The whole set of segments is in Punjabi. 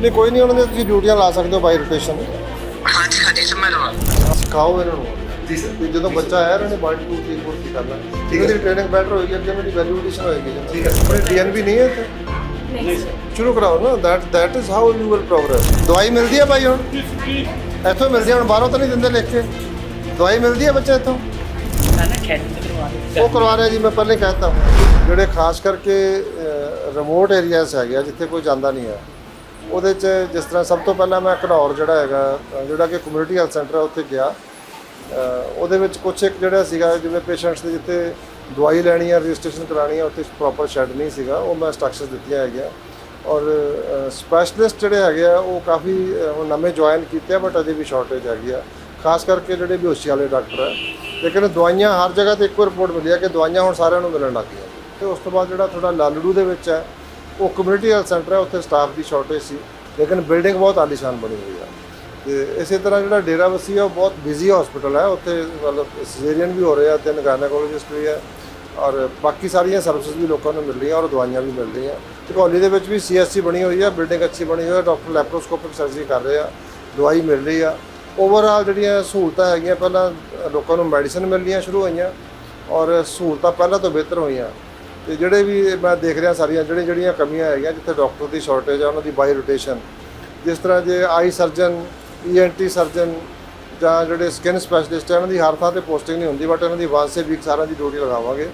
ਨਹੀਂ ਕੋਈ ਨਹੀਂ ਉਹਨਾਂ ਦੇ ਤੁਸੀਂ ਡਿਊਟੀਆਂ ਲਾ ਸਕਦੇ ਹੋ ਬਾਈ ਰੋਟੇਸ਼ਨ। ਹਾਂਜੀ ਹਾਂਜੀ ਸਰ ਮੈਂ ਲਵਾ। ਸਿਖਾਓ ਇਹਨਾਂ ਨੂੰ। ਜੀ ਸਰ ਜਦੋਂ ਬੱਚਾ ਆਇਆ ਇਹਨਾਂ ਨੇ 1 2 3 4 ਕੀ ਕਰਨਾ। ਇਹਨਾਂ ਦੀ ਟ੍ਰੇਨਿੰਗ ਬੈਟਰ ਹੋਏਗੀ ਅੱਗੇ ਮੇਰੀ ਵੈਲਿਊਏਸ਼ਨ ਹੋਏਗੀ। ਠੀਕ ਹੈ। ਆਪਣੇ ਡੀਐਨਬੀ ਨਹੀਂ ਹੈ ਇੱਥੇ? ਨਹੀਂ ਸਰ ਸ਼ੁਰੂ ਕਰਾਓ ਨਾ that that is how you will progress ਦਵਾਈ ਮਿਲਦੀ ਹੈ ਭਾਈ ਹੁਣ? ਇੱਥੋਂ ਮਿਲਦੀ ਹੈ ਹੁਣ ਬਾਹਰੋਂ ਤਾਂ ਨਹੀਂ ਦਿੰਦੇ ਲਿਖ। ਕੇ ਦਵਾਈ ਮਿਲਦੀ ਹੈ ਬੱਚੇ ਇੱਥੋਂ? ਤੇ ਉਹ ਕਰਵਾ ਰਿਹਾ ਜੀ ਮੈਂ ਪਹਿਲੇ ਕਹਿਤਾ। ਜਿਹੜੇ ਖਾਸ ਕਰਕੇ ਰਿਮੋਟ ਏਰੀਆਸ ਹੈਗੇ ਆ ਜਿੱਥੇ ਕੋਈ ਜਾਂਦਾ ਨਹੀਂ ਹੈ। ਉਹਦੇ 'ਚ ਜਿਸ ਤਰ੍ਹਾਂ ਸਭ ਤੋਂ ਪਹਿਲਾਂ ਮੈਂ ਘਨੌਰ ਜਿਹੜਾ ਹੈਗਾ ਜਿਹੜਾ ਕਿ ਕਮਿਊਨਿਟੀ ਹੈਲਥ ਸੈਂਟਰ ਹੈ ਉੱਥੇ ਗਿਆ। ਉਹਦੇ ਵਿੱਚ ਕੁਝ ਇੱਕ ਜਿਹੜਾ ਸੀਗਾ ਜਿਵੇਂ ਪੇਸ਼ੈਂਟਸ ਦੇ ਜਿੱਥੇ ਦਵਾਈ ਲੈਣੀ ਹੈ ਰਜਿਸਟ੍ਰੇਸ਼ਨ ਕਰਾਣੀ ਹੈ ਉੱਥੇ ਪ੍ਰੋਪਰ ਸ਼ੈੱਡ ਨਹੀਂ ਸੀਗਾ ਉਹ ਮੈਂ ਇੰਸਟਰਕਸ਼ਨਸ ਦਿੱਤੀਆਂ ਹੈਗੀਆਂ। ਔਰ ਸਪੈਸ਼ਲਿਸਟ ਜਿਹੜੇ ਹੈਗੇ ਆ ਉਹ ਕਾਫੀ ਅ, ਹੁਣ ਨਵੇਂ ਜੁਆਇਨ ਕੀਤੇ ਆ ਬਟ ਅਜੇ ਵੀ ਸ਼ਾਰਟੇਜ ਹੈਗੀ ਆ। ਖਾਸ ਕਰਕੇ ਜਿਹੜੇ ਬੇਹੋਸ਼ੀ ਵਾਲੇ ਡਾਕਟਰ ਹੈ ਲੇਕਿਨ ਦਵਾਈਆਂ ਹਰ ਜਗ੍ਹਾ ਤੇ ਇੱਕੋ ਰਿਪੋਰਟ ਮਿਲੀ ਹੈ ਕਿ ਦਵਾਈਆਂ ਹੁਣ ਸਾਰਿਆਂ ਨੂੰ ਮਿਲਣ ਲੱਗ ਗਈਆਂ। ਤੇ ਉਸ ਤੋਂ ਬਾਅਦ ਜਿਹੜਾ ਥੋੜਾ ਲਾਲੜੂ ਦੇ ਵਿੱਚ ਹੈ ਉਹ ਕਮਿਊਨਿਟੀ ਹੈਲਥ ਸੈਂਟਰ ਹੈ, ਉੱਥੇ ਸਟਾਫ ਦੀ ਸ਼ਾਰਟੇਜ ਸੀ, ਲੇਕਿਨ ਬਿਲਡਿੰਗ ਬਹੁਤ ਆਲੀਸ਼ਾਨ ਬਣੀ ਹੋਈ ਹੈ। ਤੇ ਇਸੇ ਤਰ੍ਹਾਂ ਜਿਹੜਾ ਡੇਰਾ ਵਸੀ ਹੈ, ਉਹ ਬਹੁਤ ਬਿਜ਼ੀ ਹਸਪੀਟਲ ਹੈ, ਉੱਥੇ ਮਤਲਬ ਸਿਜ਼ੇਰੀਅਨ ਵੀ ਹੋ ਰਹੇ ਆ, ਤਿੰਨ ਗਾਇਨੋਕੋਲੋਜਿਸਟ ਵੀ ਹੈ, ਔਰ ਬਾਕੀ ਸਾਰੀਆਂ ਸਰਵਿਸਿਜ਼ ਵੀ ਲੋਕਾਂ ਨੂੰ ਮਿਲ ਰਹੀਆਂ, ਔਰ ਦਵਾਈਆਂ ਵੀ ਮਿਲ ਰਹੀਆਂ। ਤੇ ਕੋਹਲੀ ਦੇ ਵਿੱਚ ਵੀ ਸੀਐਸਸੀ ਬਣੀ ਹੋਈ ਹੈ ਬਿਲਡਿੰਗ ਅੱਛੀ ਬਣੀ ਹੋਈ ਹੈ ਡਾਕਟਰ ਲੈਪਰੋਸਕੋਪਿਕ ਸਰਜਰੀ ਕਰ ਰਹੇ ਆ, ਦਵਾਈ ਮਿਲ ਰਹੀ ਆ। ਓਵਰਆਲ ਜਿਹੜੀਆਂ ਸਹੂਲਤਾਂ ਹੈਗੀਆਂ, ਪਹਿਲਾਂ ਲੋਕਾਂ ਨੂੰ ਮੈਡੀਸਨ ਮਿਲਣੀਆਂ ਸ਼ੁਰੂ ਹੋਈਆਂ, ਔਰ ਸਹੂਲਤਾਂ ਪਹਿਲਾਂ ਤੋਂ ਬਿਹਤਰ ਹੋਈਆਂ। ਤੇ ਜਿਹੜੇ ਵੀ ਮੈਂ ਦੇਖ ਰਿਹਾ ਸਾਰੀਆਂ, ਜਿਹੜੇ ਜਿਹੜੀਆਂ ਕਮੀਆਂ ਹੈਗੀਆਂ, ਜਿੱਥੇ ਡਾਕਟਰ ਦੀ ਸ਼ਾਰਟੇਜ ਹੈ ਉਹਨਾਂ ਦੀ ਬਾਈ ਰੋਟੇਸ਼ਨ ਜਿਸ ਤਰ੍ਹਾਂ ਜੇ ਆਈ ਸਰਜਨ ਈਐਨਟੀ ਸਰਜਨ ਜਾਂ ਜਿਹੜੇ ਸਕਿਨ ਸਪੈਸ਼ਲਿਸਟ ਹੈ ਉਹਨਾਂ ਦੀ ਹਰ ਥਾਂ ਤੇ ਪੋਸਟਿੰਗ ਨਹੀਂ ਹੁੰਦੀ ਬਟ ਇਹਨਾਂ ਦੀ ਵਨ ਸੇ ਵੀਕ ਸਾਰਿਆਂ ਦੀ ਡਿਊਟੀ ਲਗਾਵਾਂਗੇ।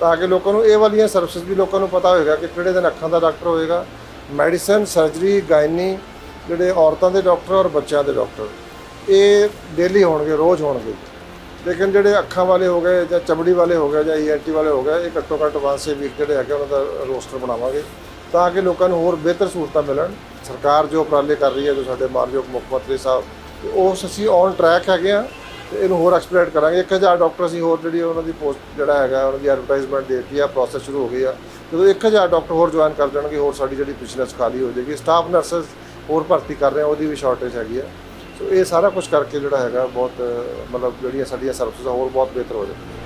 ਤਾਂ ਕਿ ਲੋਕਾਂ ਨੂੰ ਇਹ ਵਾਲੀਆਂ ਸਰਵਿਸਿਜ਼ ਵੀ ਲੋਕਾਂ ਨੂੰ ਪਤਾ ਹੋਏਗਾ ਕਿ ਕਿਹੜੇ ਦਿਨ ਅੱਖਾਂ ਦਾ ਡਾਕਟਰ ਹੋਏਗਾ। ਮੈਡੀਸਨ ਸਰਜਰੀ ਗਾਇਨੀ ਜਿਹੜੇ ਔਰਤਾਂ ਦੇ ਡਾਕਟਰ ਔਰ ਬੱਚਿਆਂ ਦੇ ਡਾਕਟਰ ਇਹ ਡੇਲੀ ਹੋਣਗੇ, ਰੋਜ਼ ਹੋਣਗੇ। ਲੇਕਿਨ ਜਿਹੜੇ ਅੱਖਾਂ ਵਾਲੇ ਹੋ ਗਏ ਜਾਂ ਚਮੜੀ ਵਾਲੇ ਹੋ ਗਏ ਜਾਂ ਈਐਨਟੀ ਵਾਲੇ ਹੋ ਗਏ, ਇਹ ਘੱਟੋ ਘੱਟ ਵਨ ਸੇ ਵੀਕ ਜਿਹੜੇ ਹੈਗੇ ਉਹਨਾਂ ਦਾ ਰੋਸਟਰ ਬਣਾਵਾਂਗੇ ਤਾਂ ਕਿ ਲੋਕਾਂ ਨੂੰ ਹੋਰ ਬਿਹਤਰ ਸਹੂਲਤਾਂ ਮਿਲਣ। ਸਰਕਾਰ ਜੋ ਉਪਰਾਲੇ ਕਰ ਰਹੀ ਹੈ, ਜੋ ਸਾਡੇ ਮਾਨਯੋਗ ਮੁੱਖ ਮੰਤਰੀ ਸਾਹਿਬ, ਤੇ ਉਸ ਅਸੀਂ ਔਨ ਟਰੈਕ ਹੈਗੇ ਆ ਤੇ ਇਹਨੂੰ ਹੋਰ ਐਕਸਪਲੇਟ ਕਰਾਂਗੇ। 1000 ਡਾਕਟਰ ਅਸੀਂ ਹੋਰ ਜਿਹੜੀ ਉਹਨਾਂ ਦੀ ਪੋਸਟ ਜਿਹੜਾ ਹੈਗਾ, ਉਹਨਾਂ ਦੀ ਐਡਵਰਟਾਈਜ਼ਮੈਂਟ ਦੇਤੀ ਆ ਪ੍ਰੋਸੈਸ ਸ਼ੁਰੂ ਹੋ ਗਈ ਆ। ਜਦੋਂ 1000 ਡਾਕਟਰ ਹੋਰ ਜੁਆਇਨ ਕਰ ਜਾਣਗੇ, ਹੋਰ ਸਾਡੀ ਜਿਹੜੀ ਪਿਛਲਸ ਖਾਲੀ ਹੋ ਜਾਏਗੀ। ਸਟਾਫ ਨਰਸਸ ਹੋਰ ਭਰਤੀ ਕਰ ਰਹੇ ਆ, ਉਹਦੀ ਵੀ ਸ਼ਾਰਟੇਜ ਹੈਗੀ ਆ। ਸੋ ਇਹ ਸਾਰਾ ਕੁਝ ਕਰਕੇ ਜਿਹੜਾ ਹੈਗਾ ਬਹੁਤ, ਮਤਲਬ ਜਿਹੜੀਆਂ ਸਾਡੀਆਂ ਸਰਵਿਸਿਜ਼ ਹੋਰ ਬਹੁਤ ਬਿਹਤਰ ਹੋ ਜਾਂਦੀਆਂ